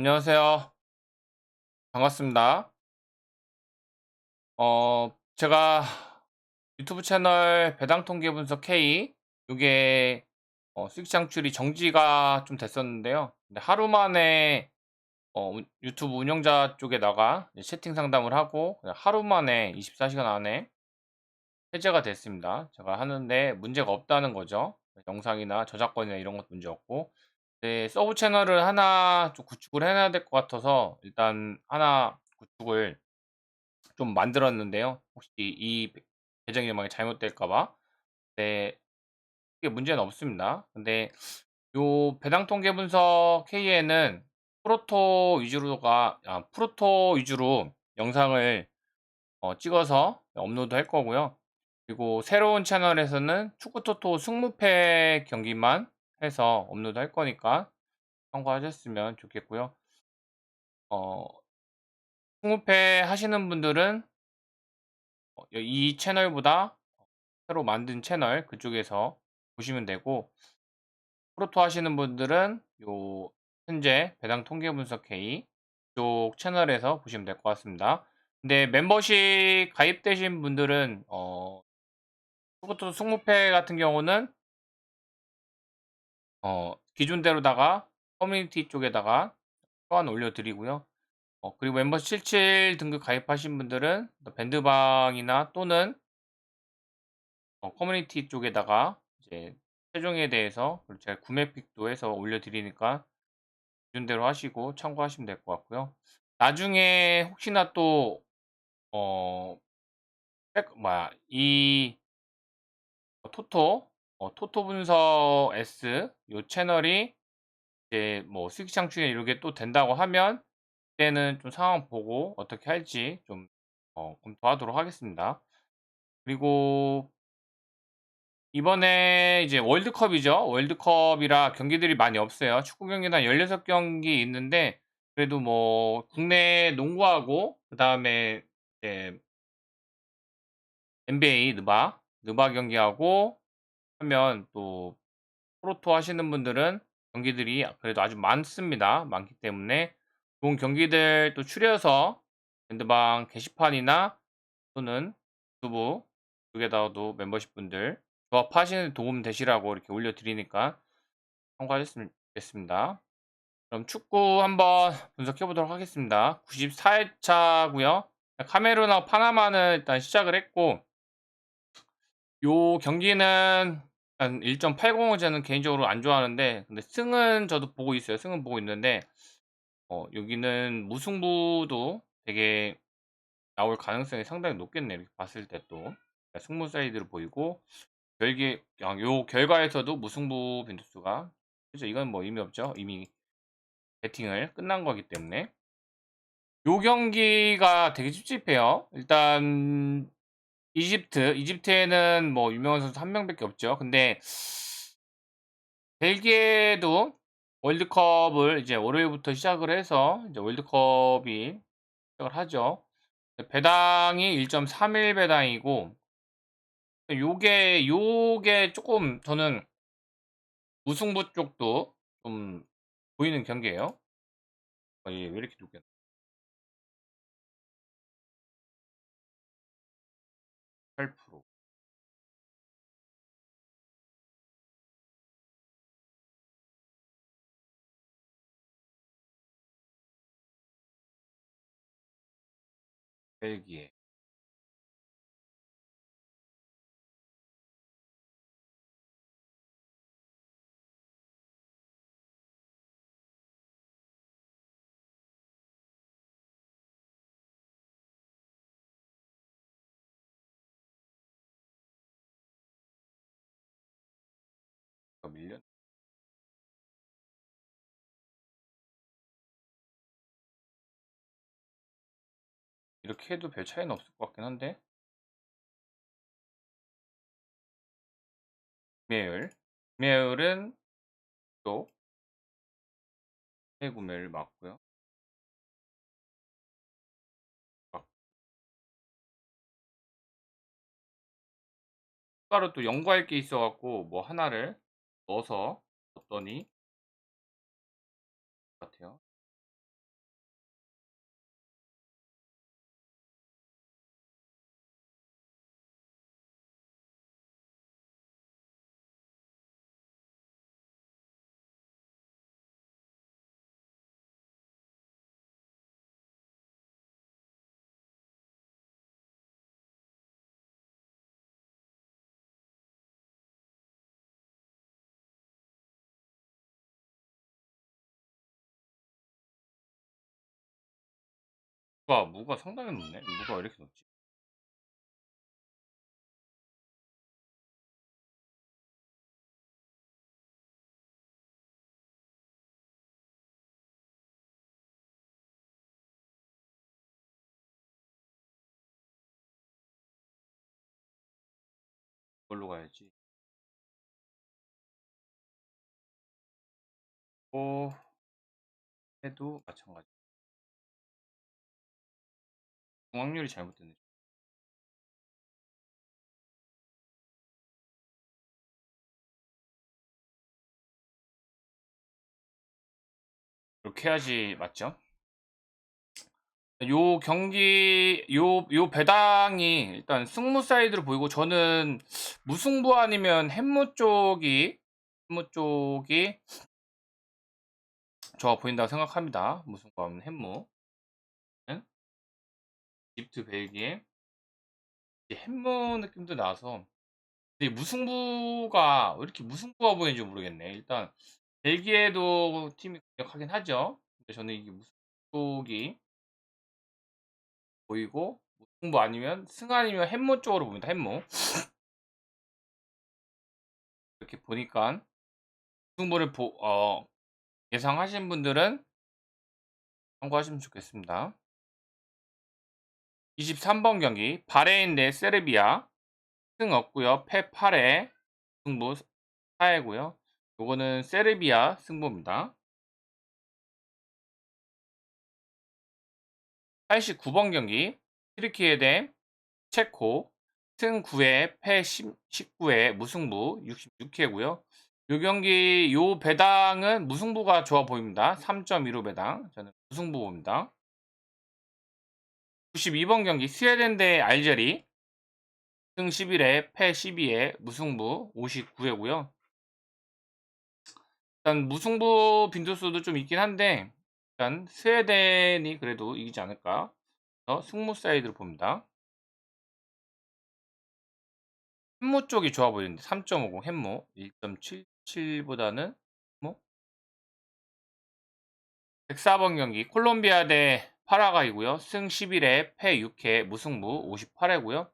안녕하세요. 반갑습니다. 어 제가 유튜브 채널 배당 통계 분석 K 요게 어 수익 창출이 정지가 좀 됐었는데요. 근데 하루 만에 어운 유튜브 운영자 쪽에다가 이제 채팅 상담을 하고 하루 만에 24 시간 안에 해제가 됐습니다. 제가 하는데 문제가 없다는 거죠. 영상이나 저작권이나 이런 것도 문제 없고. 네 서브 채널을 하나 좀 구축을 해 놔야 될 것 같아서 일단 하나 구축을 좀 만들었는데요. 혹시 이배 계정이 만약에 잘못될까 봐. 네. 크게 문제는 없습니다. 근데 요 배당 통계 분석 K에는 프로토 위주로가 아 프로토 위주로 영상을 어 찍어서 업로드 할 거고요. 그리고 새로운 채널에서는 축구 토토 승무패 경기만 해서 업로드 할 거니까 참고하셨으면 좋겠고요. 어 승무패 하시는 분들은 어이 채널보다 새로 만든 채널 그쪽에서 보시면 되고 프로토 하시는 분들은 요 현재 배당 통계 분석 K 이쪽 채널에서 보시면 될 것 같습니다. 근데 멤버십 가입되신 분들은 어 축구토토 승무패 같은 경우는 어 기존대로다가 커뮤니티 쪽에다가 초안 올려 드리고요. 어 그리고 멤버십 77 등급 가입하신 분들은 밴드방이나 또는 어 커뮤니티 쪽에다가 이제 최종에 대해서 제가 구매픽도 해서 올려 드리니까 기존대로 하시고 참고하시면 될 것 같고요. 나중에 혹시나 또어백 뭐야 이어 토토 어 토토 분석 S 요 채널이 이제 뭐 수익 창출이나 이런 게또 된다고 하면 그때는 좀 상황 보고 어떻게 할지 좀 어 검토하도록 하겠습니다. 그리고 이번에 이제 월드컵이죠. 월드컵이라 경기들이 많이 없어요. 축구 경기는 한16 경기 있는데 그래도 뭐 국내 농구하고 그다음에 NBA 느바, 느바 경기하고 하면 또 프로토 하시는 분들은 경기들이 그래도 아주 많습니다. 많기 때문에 좋은 경기들 또 추려서 밴드방 게시판이나 또는 유튜브 쪽에다가도 멤버십 분들 조합하시는 데 도움 되시라고 이렇게 올려 드리니까 참고하셨으면 좋겠습니다. 그럼 축구 한번 분석해 보도록 하겠습니다. 94 회차고요. 카메루나 파나마는 일단 시작을 했고 요 경기는 한 1.80을 저는 개인적으로 안 좋아하는데 근데 승은 저도 보고 있어요. 승은 보고 있는데 어 여기는 무승부도 되게 나올 가능성이 상당히 높겠네요. 이렇게 봤을 때 또. 승부 사이드로 보이고 결계 아요 결과에서도 무승부 빈도수가 그죠 이건 뭐 의미 없죠. 이미 배팅을 끝난 거기 때문에. 요 경기가 되게 찝찝해요. 일단 이집트, 이집트에는 뭐 유명한 선수 한 명밖에 없죠. 근데 벨기에도 월드컵을 이제 월요일부터 시작을 해서 이제 월드컵이 시작을 하죠. 배당이 1.31 배당이고 요게 요게 쪼끔 저는 무승부 쪽도 좀 보이는 경기예요. 아얘왜 이렇게 높게 벨기에. 이렇게 해도 별 차이는 없을 것 같긴 한데. 구매율. 구매율은 또 막고요. 막 추가로 또 연구할 게 있어 갖고 뭐 하나를 넣어서 뒀더니 같아요. 무가 무가 상당히 높네. 무가 왜 이렇게 높지? 이걸로 가야지. 오 해도 마찬가지. 중확률이 잘못됐네. 이렇게 해야지 맞죠? 요 경기 요 요 배당이 일단 승무 사이드로 보이고 저는 무승부 아니면 햄무 쪽이 햄무 쪽이 좋아 보인다고 생각합니다. 무승부 하면 햄무. 응? 이집트 벨기에 햄무 느낌도 나서 근데 무승부가 왜 이렇게 무승부가 보이는지 모르겠네. 일단 벨기에도 팀이 강력하긴 하죠. 근데 저는 이게 무승부 쪽이 보이고 무승부 아니면 승 아니면 햄무 쪽으로 보입니다. 햄무 이렇게 보니까 무승부를 보, 어, 예상하신 분들은 참고하시면 좋겠습니다. 23번 경기 바레인 대 세르비아 승 없고요. 패 8에 승부 4회고요. 요거는 세르비아 승부입니다. 89번 경기 트리키에 대 체코 승 9회 패 19회 무승부 66회고요. 요 경기 요 배당은 무승부가 좋아 보입니다. 3.15 배당. 저는 무승부 봅니다. 92번 경기 스웨덴 대 알제리 승 11회 패 12회 무승부 59회고요. 일단 무승부 빈도수도 좀 있긴 한데 일단 스웨덴이 그래도 이기지 않을까 승무 사이드로 봅니다. 햄무 쪽이 좋아 보이는데 3.50 햄무 1.77보다는 뭐 104번 경기 콜롬비아 대 파라과이고요. 승 11회 패 6회 무승부 58회고요.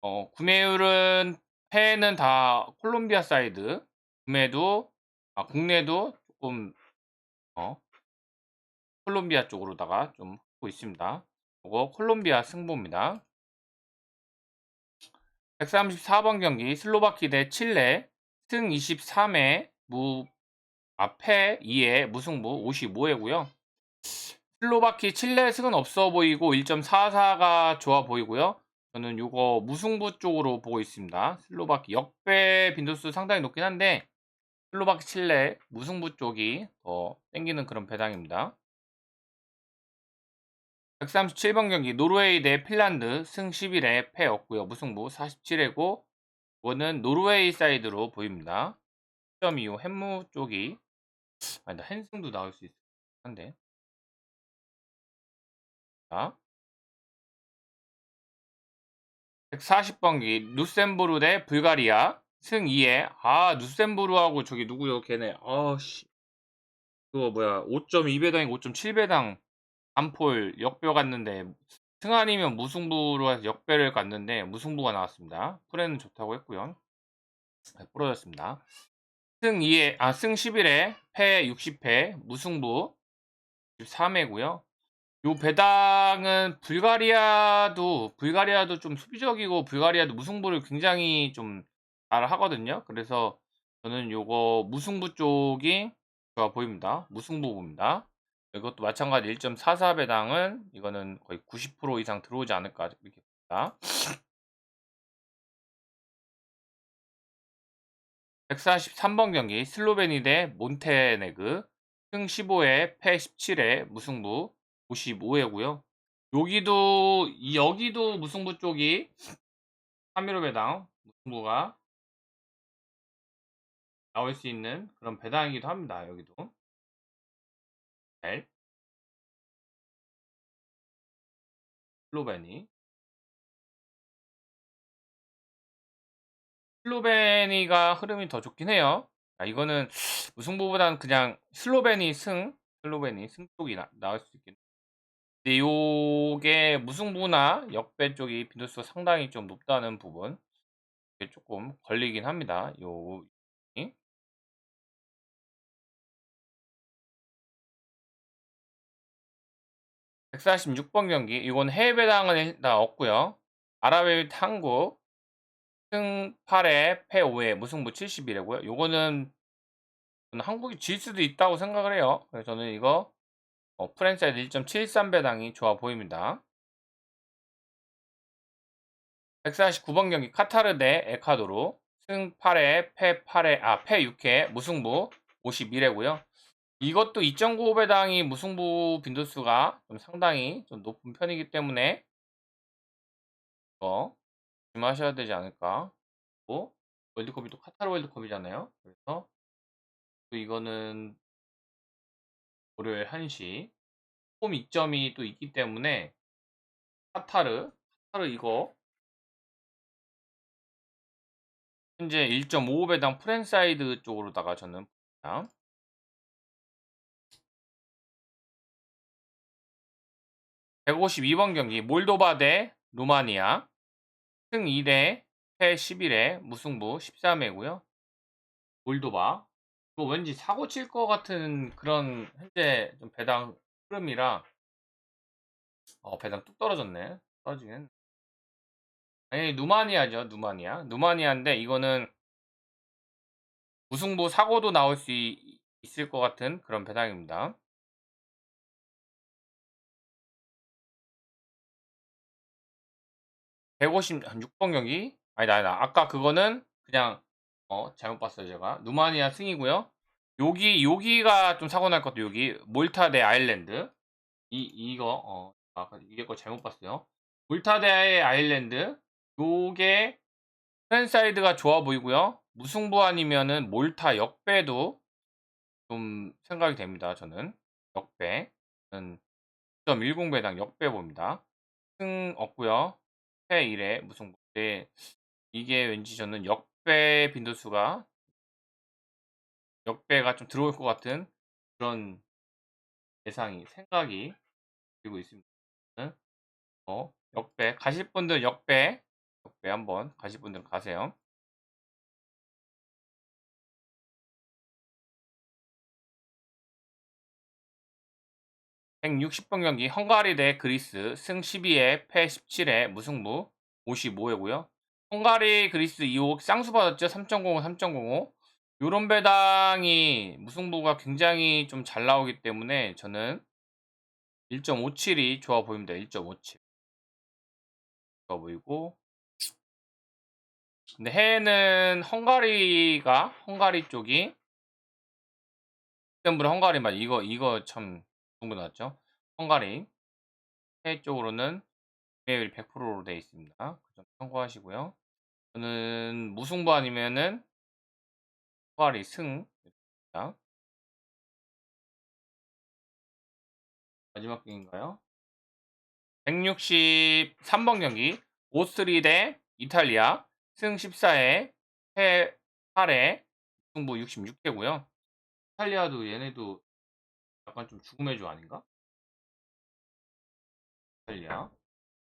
어, 구매율은 패는 다 콜롬비아 사이드 구매도 아, 국내도 조금 어, 콜롬비아 쪽으로다가 좀 하고 있습니다. 이거 콜롬비아 승부입니다. 134번 경기 슬로바키 대 칠레 승 23회 무 앞에 2회 무승부 55회고요. 슬로바키 칠레 승은 없어 보이고 1.44가 좋아 보이고요. 저는 이거 무승부 쪽으로 보고 있습니다. 슬로바키 역배 빈도수 상당히 높긴 한데 슬로바키 칠레 무승부 쪽이 더 땡기는 그런 배당입니다. 137번 경기 노르웨이 대 핀란드 승 11회 패 없고요. 무승부 47회고 이거는 노르웨이 사이드로 보입니다. 10.25 햄무 쪽이 아니다 헨승도 나올 수 있을 한데 자 140번기 누셈부르 대 불가리아 승 2회 아 누셈부르하고 저기 누구요 걔네 아씨 그거 뭐야 5.2배당이고 5.7배당 안폴 역배 갔는데 승 아니면 무승부로 해서 역배를 갔는데 무승부가 나왔습니다. 프레는 좋다고 했고요. 네, 부러졌습니다. 승 2회, 아, 승 11회, 패 60회, 무승부 13회고요. 요 배당은 불가리아도 불가리아도 좀 수비적이고 불가리아도 무승부를 굉장히 좀 잘 하거든요. 그래서 저는 요거 무승부 쪽이 좋아 보입니다. 무승부 봅니다. 이것도 마찬가지 1.44 배당은 이거는 거의 90% 이상 들어오지 않을까 이렇게 봅니다. 143번 경기 슬로베니 대 몬테네그 승 15회 패 17회 무승부 55회고요. 여기도 여기도 무승부 쪽이 315 배당 무승부가 나올 수 있는 그런 배당이기도 합니다. 여기도. 벨 슬로베니 슬로베니가 흐름이 더 좋긴 해요. 아, 이거는 무승부보다는 그냥 슬로베니 승, 슬로베니 승 쪽이 나, 나올 수 있긴 근데 요게 무승부나 역배 쪽이 빈도수가 상당히 좀 높다는 부분 이게 쪼끔 걸리긴 합니다. 요이 146번 경기 이건 해외 배당은 일단 없고요. 아랍에미리트 한국 승 8회 패 5회 무승부 71회고요. 요거는 한국이 질 수도 있다고 생각을 해요. 그래서 저는 이거 어 프랜차이즈 1.73 배당이 좋아 보입니다. 149번 경기 카타르 대 에콰도르 승 8회 패 8회 아 패 6회 무승부 51회고요. 이것도 2.95 배당이 무승부 빈도수가 좀 상당히 좀 높은 편이기 때문에 이거 조심하셔야 되지 않을까. 또 월드컵이 또 카타르 월드컵이잖아요. 그래서 또 이거는 월요일 1시 홈 이점이 또 있기 때문에 카타르 카타르 이거 현재 1.55배당 프랜사이드 쪽으로다가 저는 봅니다. 152번 경기 몰도바 대 루마니아 승 2대 패 11회 무승부 13회고요. 몰도바 이거 왠지 사고 칠 것 같은 그런 현재 좀 배당 흐름이라 어 배당 뚝 떨어졌네. 떨어지긴 아니 누마니아죠. 누마니아. 누마니아인데 이거는 무승부 사고도 나올 수 있- 있을 것 같은 그런 배당입니다. 156번 경기 아니다 아니다 아까 그거는 그냥 어 잘못 봤어요 제가. 누마니아 승이고요. 여기 여기가 좀 사고 날 것도 여기. 몰타 대 아일랜드. 이 이거 어 아까 이게 거 잘못 봤어요. 몰타 대 아일랜드. 요게 프랜사이드가 좋아 보이고요. 무승부 아니면은 몰타 역배도 좀 생각이 됩니다 저는. 역배. 는9.10 배당 역배 봅니다. 승 없고요. 패 1회 무승부. 때 이게 왠지 저는 역 배 빈도수가 역배가 좀 들어올 것 같은 그런 예상이 생각이 들고 있습니다. 어, 역배 가실 분들 역배 역배 한번 가실 분들 가세요. 160번 경기 헝가리 대 그리스 승 12회 패 17회 무승부 55회고요. 헝가리 그리스 2호 쌍수 받았죠. 3.05 3.05 요런 배당이 무승부가 굉장히 좀 잘 나오기 때문에 저는 1.57이 좋아 보입니다. 1.57 좋아 보이고 근데 해외는 헝가리가 헝가리 쪽이 템블 헝가리 말 이거 이거 참 정보 나왔죠. 헝가리 해외 쪽으로는 매일 100%로 되어 있습니다. 그 점 참고하시고요. 저는 무승부 아니면은 헝가리 승 자, 마지막 경기인가요? 163번 경기 오스트리 대 이탈리아 승 14회 패 8회 승부 66회고요. 이탈리아도 얘네도 약간 좀 죽음의 조 아닌가? 이탈리아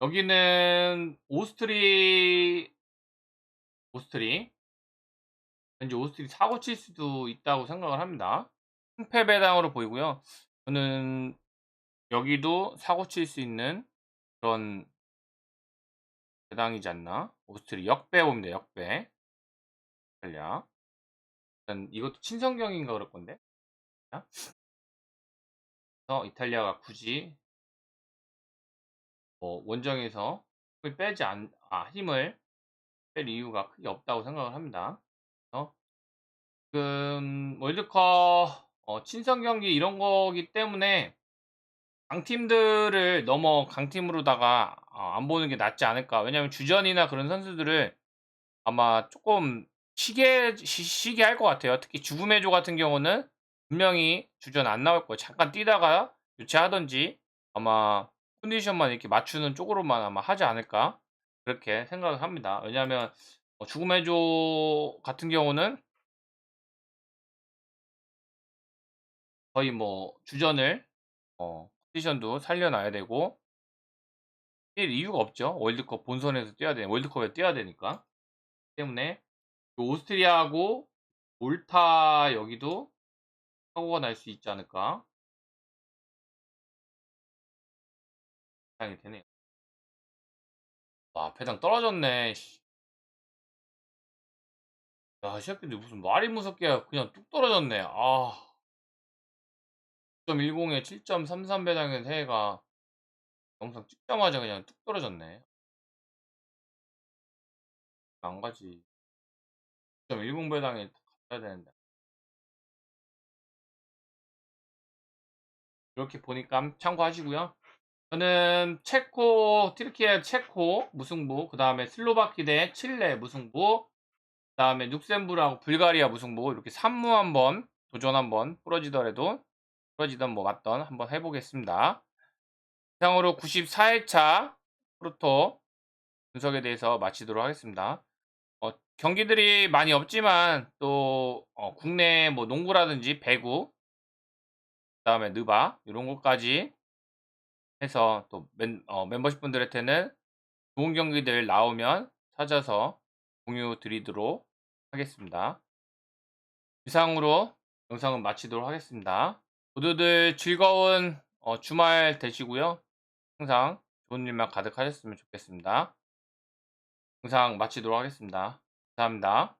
여기는 오스트리 오스트리 왠지 오스트리 사고 칠 수도 있다고 생각을 합니다. 승패 배당으로 보이고요. 저는 여기도 사고 칠 수 있는 그런 배당이지 않나? 오스트리 역배 봅니다. 역배. 이탈리아. 일단 이것도 친선경인가 그럴 건데. 그래서 이탈리아가 굳이 뭐 원정에서 빼지 않, 아, 힘을 뺄 이유가 크게 없다고 생각을 합니다. 그래서 지금 월드컵 어, 친선 경기 이런 거기 때문에 강팀들을 넘어 강팀으로다가 어, 안 보는 게 낫지 않을까. 왜냐면 주전이나 그런 선수들을 아마 조금 쉬게, 쉬, 쉬게 할것 같아요. 특히 죽음의 조 같은 경우는 분명히 주전 안 나올 거예요. 잠깐 뛰다가 교체하던지 아마 컨디션만 이렇게 맞추는 쪽으로만 아마 하지 않을까. 그렇게 생각을 합니다. 왜냐하면 어, 죽음의 조 같은 경우는 거의 뭐 주전을 어, 포지션도 살려놔야 되고 뛸 이유가 없죠. 월드컵 본선에서 뛰어야 되 월드컵에 뛰어야 되니까. 때문에 그 오스트리아하고 몰타 여기도 사고가 날 수 있지 않을까. 예상이 되네요. 와 배당 떨어졌네. 씨. 야, 이 새끼들 무슨 말이 무섭게 그냥 뚝 떨어졌네. 아. 6.10에 7.33 배당의 새해가 영상 찍자마자 그냥 뚝 떨어졌네. 안 가지. 6.10 배당에 갔어야 되는데. 이렇게 보니까 참고하시고요. 저는 체코, 튀르키예 체코 무승부, 그 다음에 슬로바키 대 칠레 무승부, 그 다음에 룩셈부르하고 불가리아 무승부 이렇게 3무 한번 도전 한번 부러지더라도 부러지던 뭐 맞던 한번 해보겠습니다. 이상으로 94회차 프로토 분석에 대해서 마치도록 하겠습니다. 어, 경기들이 많이 없지만 또 어, 국내 뭐 농구라든지 배구, 그 다음에 느바 이런 것까지 해서 또 멤, 어, 멤버십 분들한테는 좋은 경기들 나오면 찾아서 공유 드리도록 하겠습니다. 이상으로 영상은 마치도록 하겠습니다. 모두들 즐거운 어, 주말 되시고요. 항상 좋은 일만 가득하셨으면 좋겠습니다. 영상 마치도록 하겠습니다. 감사합니다.